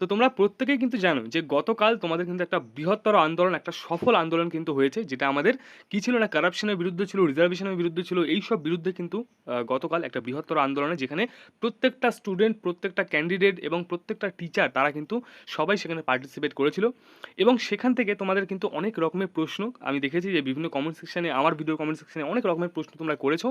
তো তোমরা প্রত্যেকেই কিন্তু জানো যে গতকাল তোমাদের কিন্তু একটা বৃহত্তর আন্দোলন, একটা সফল আন্দোলন কিন্তু হয়েছে, যেটা আমাদের কী ছিল না কারাপশনের বিরুদ্ধে ছিল রিজার্ভেশনের বিরুদ্ধে ছিল, এই সব বিরুদ্ধে কিন্তু গতকাল একটা বৃহত্তর আন্দোলনে যেখানে প্রত্যেকটা স্টুডেন্ট প্রত্যেকটা ক্যান্ডিডেট এবং প্রত্যেকটা টিচার তারা কিন্তু সবাই সেখানে পার্টিসিপেট করেছিল। এবং সেখান থেকে তোমাদের কিন্তু অনেক রকমের প্রশ্ন, আমি দেখেছি যে বিভিন্ন কমেন্ট সেকশনে আমার ভিডিও কমেন্ট সেকশনে অনেক রকমের প্রশ্ন তোমরা করেছ,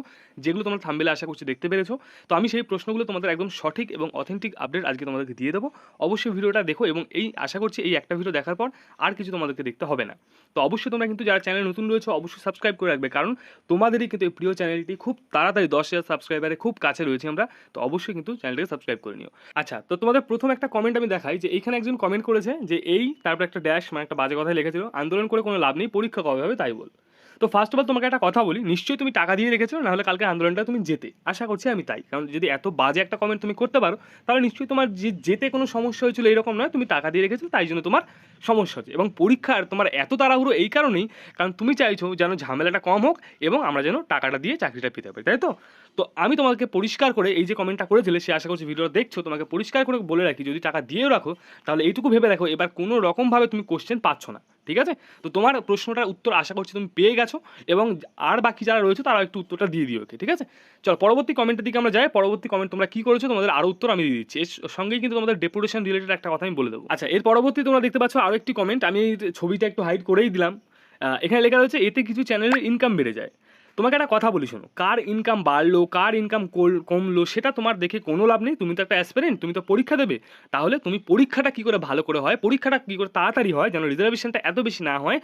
যেগুলো তোমরা থাম্বেলে আশা করছি দেখতে পেরেছ। তো আমি সেই প্রশ্নগুলো তোমাদের একদম সঠিক এবং অথেন্টিক আপডেট আজকে তোমাদেরকে দিয়ে দেবো। অবশ্যই ভিডিওটা দেখো এবং এই আশা করছি এই একটা ভিডিও দেখার পর আর কিছু তোমাদেরকে দেখতে হবে না। তো অবশ্যই তোমরা কিন্তু যারা চ্যানেল নতুন রয়েছে, অবশ্যই সাবস্ক্রাইব করে রাখবে। কারণ তোমাদেরই কিন্তু এই প্রিয় চ্যানেলটি খুব তাড়াতাড়ি দশ হাজার সাবস্ক্রাইবারে খুব কাছে রয়েছে আমরা, তো অবশ্যই কিন্তু চ্যানেলটাকে সাবস্ক্রাইব করে নিও। আচ্ছা তো তোমাদের প্রথম একটা কমেন্ট আমি দেখাই যে এইখানে একজন কমেন্ট করেছে যে এই তারপর একটা ড্যাশ মানে একটা বাজে কথাই লিখেছিল, আন্দোলন করে কোনো লাভ নেই, পরীক্ষা কবে হবে? তাই বল। তো ফার্স্ট অফ অল তোমাকে একটা কথা বলি, নিশ্চয়ই তুমি টাকা দিয়ে রেখেছো, নাহলে কালকে আন্দোলনটা তুমি যেতে আশা করছি আমি তাই, কারণ যদি এত বাজে একটা কমেন্ট তুমি করতে পারো, তাহলে নিশ্চয়ই তোমার যে যেতে কোনো সমস্যা হয়েছিল এরকম নয়, তুমি টাকা দিয়ে রেখেছো, তাই জন্য তোমার সমস্যা হচ্ছে। এবং পরীক্ষার তোমার এত তাড়াহুড়ো এই কারণেই, কারণ তুমি চাইছো যেন ঝামেলাটা কম হোক এবং আমরা যেন টাকাটা দিয়ে চাকরিটা পেতে পারি, তাই তো? তো আমি তোমাকে পরিষ্কার করে এই যে কমেন্টটা করেছিলে, সে আশা করছি ভিডিওটা দেখছ, তোমাকে পরিষ্কার করে বলে রাখি, যদি টাকা দিয়েও রাখো, তাহলে এইটুকু ভেবে রাখো এবার কোনো রকমভাবে তুমি কোশ্চেন পাচ্ছ না। ঠিক আছে? তো তোমার প্রশ্নটার উত্তর আশা করছি তুমি পেয়ে গেছো এবং আর বাকি যারা রয়েছে তারা একটু উত্তরটা দিয়ে দিও ওকে, ঠিক আছে? চল, পরবর্তী কমেন্টের দিকে আমরা যাই। পরবর্তী কমেন্ট তোমরা কি করেছ তোমাদের আরও উত্তর আমি দিয়ে দিচ্ছি। এর সঙ্গেই কিন্তু তোমাদের ডেপুটেশন রিলেটেড একটা কথা আমি বলে দেবো। আচ্ছা এর পরবর্তী তোমরা দেখতে পাচ্ছ আরও একটি কমেন্ট আমি ছবিটা একটু হাইড করেই দিলাম। এখানে লেখা রয়েছে, এতে কিছু চ্যানেলের ইনকাম বেড়ে যায়। তোমাকে একটা কথা বলি শোনো। কার ইনকাম বাড়লো, কার ইনকাম কমলো, সেটা তোমার দেখে কোনো লাভ নেই। তুমি তো একটা অ্যাসপিরেন্ট তুমি তো পরীক্ষা দেবে। তাহলে তুমি পরীক্ষাটা কী করে ভালো করে হয়? পরীক্ষাটা কী করে তাড়াতাড়ি হয় যেন রিজার্ভেশনটা এত বেশি না হয়?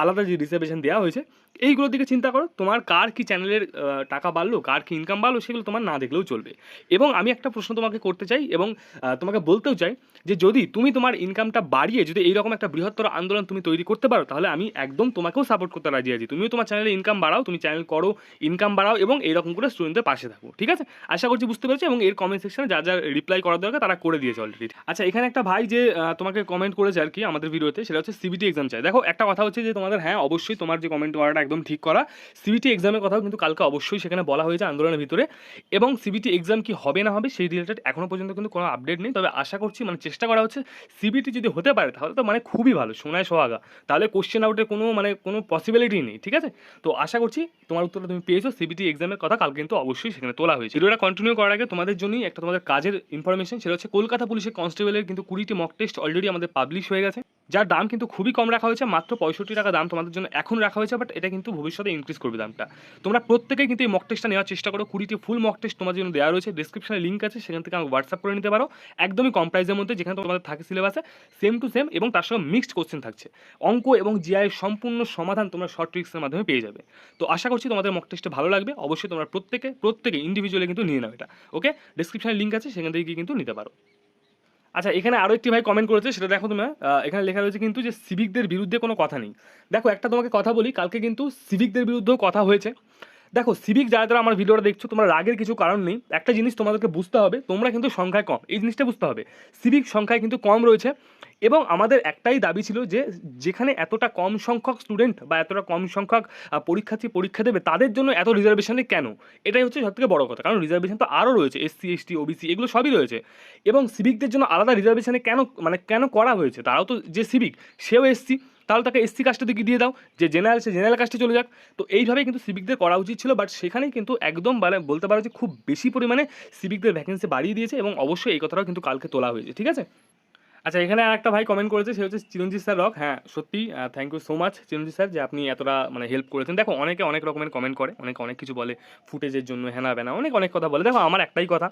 আলাদা যে রিজার্ভেশন দেওয়া হয়েছে, এইগুলোর দিকে চিন্তা করো। তোমার কার কি চ্যানেলের টাকা বাড়লো, কার কি ইনকাম বাড়লো, সেগুলো তোমার না দেখলেও চলবে। এবং আমি একটা প্রশ্ন তোমাকে করতে চাই এবং তোমাকে বলতেও চাই যে যদি তুমি তোমার ইনকামটা বাড়িয়ে যদি এইরকম একটা বৃহত্তর আন্দোলন তুমি তৈরি করতে পারো, তাহলে আমি একদম তোমাকেও সাপোর্ট করতে রাজি আছি। তুমিও তোমার চ্যানেলে ইনকাম বাড়াও, তুমি চ্যানেল করো ইনকাম বাড়াও এবং এইরকম করে স্টুডেন্টদের পাশে থাকো, ঠিক আছে? আশা করছি বুঝতে পেরেছি এবং এর কমেন্ট সেকশনে যা যা রিপ্লাই করা দরকার তারা করে দিয়েছে অলরেডি আচ্ছা এখানে একটা ভাই যে তোমাকে কমেন্ট করেছে আর কি আমাদের ভিডিওতে সেটা হচ্ছে সিবিটি এক্সাম চাই দেখো, একটা কথা হচ্ছে যে তোমাদের হ্যাঁ অবশ্যই তোমার যে কমেন্ট করাটা একদম ঠিক করা সিবিটি এক্সামের কথাও কিন্তু কালকে অবশ্যই সেখানে বলা হয়েছে আন্দোলনের ভিতরে এবং সিবিটি এক্সাম কি হবে না হবে সেই রিলেটেড এখনও পর্যন্ত কিন্তু কোনো আপডেট নেই। তবে আশা করছি মানে চেষ্টা করা হচ্ছে সিবিটি যদি হতে পারে, তাহলে তো মানে খুবই ভালো, সোনায় সোহাগা। তাহলে কোশ্চেন আউটের কোনো মানে কোনো পসিবিলিটি নেই, ঠিক আছে? তো আশা করছি তোমার উত্তরটা তুমি পেয়েছ সিবিটি এক্সামের কথা কাল কিন্তু অবশ্যই সেখানে তোলা হয়েছে। ভিডিওটা কন্টিনিউ করার আগে তোমাদের জন্যই একটা তোমাদের কাজের ইনফরমেশন সেটা হচ্ছে কলকাতা পুলিশের কনস্টেবলের কিন্তু কুড়িটি মক টেস্ট অলরেডি আমাদের পাবলিশ হয়ে গেছে। যার দাম কিন্তু খুবই কম রাখা হয়েছে, মাত্র পঁয়ষট্টি টাকা দাম তোমাদের জন্য এখন রাখা হয়েছে বাট এটা কিন্তু ভবিষ্যতে ইনক্রিজ করবে দামটা। তোমরা প্রত্যেকেই কিন্তু এই মক টেস্টটা নেওয়ার চেষ্টা করো, কুড়িটি ফুল মক টেস্ট তোমাদের জন্য দেওয়া রয়েছে ডিসক্রিপশনে লিঙ্ক আছে, সেখান থেকে আমাকে হোয়াটসঅ্যাপ করে নিতে পারো। একদমই কম প্রাইসের মধ্যে যেখানে তোমাদের থাকে সিলেবাসে সেম টু সেম এবং তার সঙ্গে মিক্সড কোশ্চেন থাকছে। অঙ্ক এবং জিআই সম্পূর্ণ সমাধান তোমরা শর্ট ট্রিক্সের মাধ্যমে পেয়ে যাবে। তো আশা করছি তোমাদের মক টেস্টে ভালো লাগবে, অবশ্যই তোমরা প্রত্যেকে প্রত্যেকে ইন্ডিভিজুয়ালি কিন্তু নিয়ে নাও এটা ওকে ডিসক্রিপশনে লিঙ্ক আছে, সেখান থেকে গিয়ে কিন্তু নিতে পারো। আচ্ছা এখানে আরও একটি ভাই কমেন্ট করেছে, সেটা দেখো তুমি এখানে লেখা রয়েছে কিন্তু যে সিভিকদের বিরুদ্ধে কোনো কথা নেই। দেখো, একটা তোমাকে কথা বলি, কালকে কিন্তু সিভিকদের বিরুদ্ধেও কথা হয়েছে। দেখো সিভিক যারা যারা আমার ভিডিওটা দেখছ, তোমরা রাগের কিছু কারণ নেই। একটা জিনিস তোমাদেরকে বুঝতে হবে, তোমরা কিন্তু সংখ্যায় কম। এই জিনিসটা বুঝতে হবে। সিভিক সংখ্যায় কিন্তু কম রয়েছে এবং আমাদের একটাই দাবি ছিল যে, যেখানে এতটা কম সংখ্যক স্টুডেন্ট বা এতটা কম সংখ্যক পরীক্ষার্থী, পরীক্ষা দেবে, তাদের জন্য এত রিজার্ভেশনে কেন? এটাই হচ্ছে সবথেকে বড় কথা। কারণ রিজার্ভেশন তো আরও রয়েছে এসসি এসটি ওবিসি এগুলো সবই রয়েছে। এবং সিভিকদের জন্য আলাদা রিজার্ভেশনে কেন মানে কেন করা হয়েছে? তারাও তো যে সিভিক সেও এসসি তাহলে তাকে এসসি কাস্টে দিকে দিয়ে দাও। যে জেনারেল, সে জেনারেল কাস্টে চলে যাক। তো এইভাবেই কিন্তু সিভিকদের করা উচিত ছিল বাট সেখানেই কিন্তু একদম মানে বলতে পারো যে খুব বেশি পরিমাণে সিভিকদের ভ্যাকেন্সি বাড়িয়ে দিয়েছে এবং অবশ্যই এই কথাটাও কিন্তু কালকে তোলা হয়েছে, ঠিক আছে? আচ্ছা এখানে আর একটা ভাই কমেন্ট করেছে, সে হচ্ছে চিরঞ্জিত স্যার রক। হ্যাঁ সত্যি thank you so much Chiranjit sir যে আপনি এতটা মানে হেল্প করেছেন। দেখো, অনেকে অনেক রকমের কমেন্ট করে, অনেকে অনেক কিছু বলে ফুটেজের জন্য হেনা বেনা অনেক অনেক কথা বলে। দেখো, আমার একটাই কথা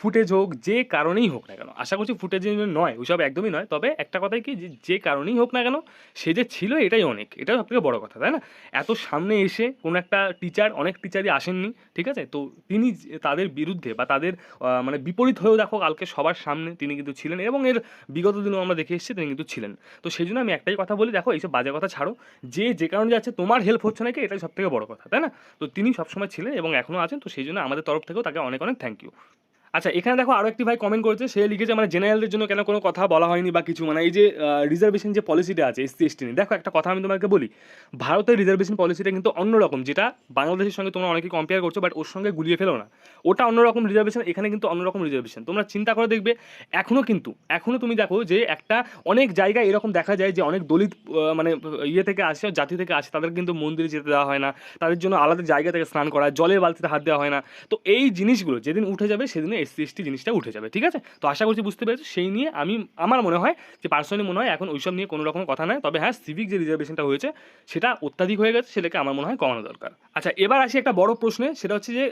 ফুটেজ হোক যে কারণেই হোক না কেন, আশা করছি ফুটেজ নয়, ওইসব একদমই নয়, তবে একটা কথাই কি যে কারণেই হোক না কেন, সে যে ছিল এটাই অনেক, এটাই সব থেকে বড় কথা, তাই না? এত সামনে এসে কোনো একটা টিচার অনেক টিচারই আসেননি, ঠিক আছে? তো তিনি তাদের বিরুদ্ধে বা তাদের মানে বিপরীত হয়েও দেখো, কালকে সবার সামনে তিনি কিন্তু ছিলেন এবং এর বিগত দিনেও আমরা দেখে এসেছি তিনি কিন্তু ছিলেন। তো সেই জন্য আমি একটাই কথা বলি, দেখো, এইসব বাজে কথা ছাড়ো, যে যে কারণে যাচ্ছে, তোমার হেল্প হচ্ছে নাকি, এটাই সব থেকে বড় কথা, তাই না? তো তিনি সবসময় ছিলেন এবং এখনও আছেন, তো সেই জন্য আমাদের তরফ থেকেও তাকে অনেক অনেক থ্যাংক ইউ আচ্ছা এখানে দেখো আরও একটি ভাই কমেন্ট করেছে, সে লিখেছে মানে জেনারেলদের জন্য কেন কোনো কথা বলা হয়নি বা কিছু? মানে এই যে রিজার্ভেশন যে পলিসিটা আছে এসসি এসটি নিয়ে, দেখো একটা কথা আমি তোমাকে বলি, ভারতের রিজার্ভেশন পলিসিটা কিন্তু অন্যরকম, যেটা বাংলাদেশের সঙ্গে তোমরা অনেকে কম্পেয়ার করছ বাট ওর সঙ্গে গুলিয়ে ফেলো না। ওটা অন্যরকম রিজার্ভেশন এখানে কিন্তু অন্যরকম রিজার্ভেশন তোমরা চিন্তা করে দেখবে এখনও কিন্তু এখনও তুমি দেখো যে একটা অনেক জায়গায় এরকম দেখা যায় যে অনেক দলিত মানে ইয়ে থেকে আসে, জাতি থেকে আসে, তাদের কিন্তু মন্দিরে যেতে দেওয়া হয় না, তাদের জন্য আলাদা জায়গা থেকে স্নান করা, জলের বালতিতে হাত দেওয়া হয় না। তো এই জিনিসগুলো যেদিন উঠে যাবে সেদিনে এসসি এসটি জিনিসটা উঠে যাবে, ঠিক আছে? তো আশা করছি বুঝতে পেরেছ, সেই নিয়ে আমি, আমার মনে হয় যে পার্সোনালি মনে হয় এখন ওইসব নিয়ে কোনো রকম কথা নয়, তবে হ্যাঁ সিভিক যে রিজার্ভেশনটা হয়েছে, সেটা অত্যাধিক হয়ে গেছে, সেটাকে আমার মনে হয় কমানো দরকার। আচ্ছা এবার আসি একটা বড় প্রশ্নে, সেটা হচ্ছে যে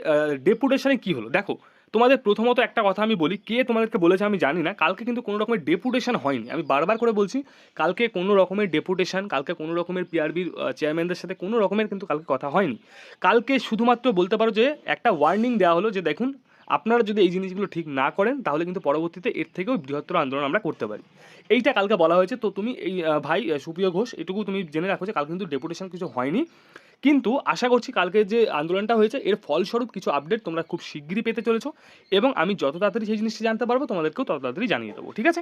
ডেপুটেশনে কী হলো? দেখো, তোমাদের প্রথমত একটা কথা আমি বলি, কে তোমাদেরকে বলেছে আমি জানি না, কালকে কিন্তু কোনো রকমের ডেপুটেশন হয়নি। আমি বারবার করে বলছি, কালকে কোনো রকমের ডেপুটেশন কালকে কোনো রকমের পিআরবির চেয়ারম্যানদের সাথে কোনো রকমের কিন্তু কালকে কথা হয়নি। কালকে শুধুমাত্র বলতে পারো যে একটা ওয়ার্নিং দেওয়া হলো যে দেখুন আপনারা যদি এই জিনিসগুলো ঠিক না করেন, তাহলে কিন্তু পরবর্তীতে এর থেকেও বৃহত্তর আন্দোলন আমরা করতে পারি। এইটা কালকে বলা হয়েছে। তো তুমি এই ভাই সুপ্রিয় ঘোষ, এটুকু তুমি জেনে রাখো যে কালকে কিন্তু ডেপুটেশন কিছু হয়নি। কিন্তু আশা করছি কালকে যে আন্দোলনটা হয়েছে, এর ফলস্বরূপ কিছু আপডেট তোমরা খুব শীঘ্রই পেতে চলেছ এবং আমি যত তাড়াতাড়ি সেই জিনিসটি জানতে পারব, তোমাদেরকেও তত তাড়াতাড়ি জানিয়ে দেবো। ঠিক আছে?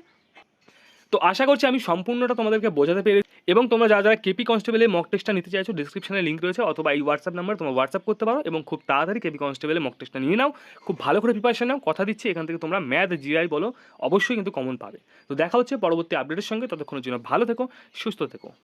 তো আশা করছি আমি সম্পূর্ণটা তোমাদেরকে বোঝাতে পেরেছি। এবং তোমরা যারা যারা কেপি কনস্টেবলে মক টেস্টটা নিতে চাইছো ডিসক্রিপশনে লিঙ্ক রয়েছে, অথবা এই হোয়াটসঅ্যাপ নাম্বার তোমরা হোয়াটসঅ্যাপ করতে পারো এবং খুব তাড়াতাড়ি কেপি কনস্টেবলে মক টেস্টটা নিয়ে নাও। খুব ভালো করে প্রিপারেশন নাও, কথা দিচ্ছি, এখান থেকে তোমরা ম্যাথ জিআই বলো, অবশ্যই কিন্তু কমন পাবে। তো দেখা হচ্ছে পরবর্তী আপডেটের সঙ্গে, ততক্ষণের জন্য ভালো থেকো, সুস্থ থেকো।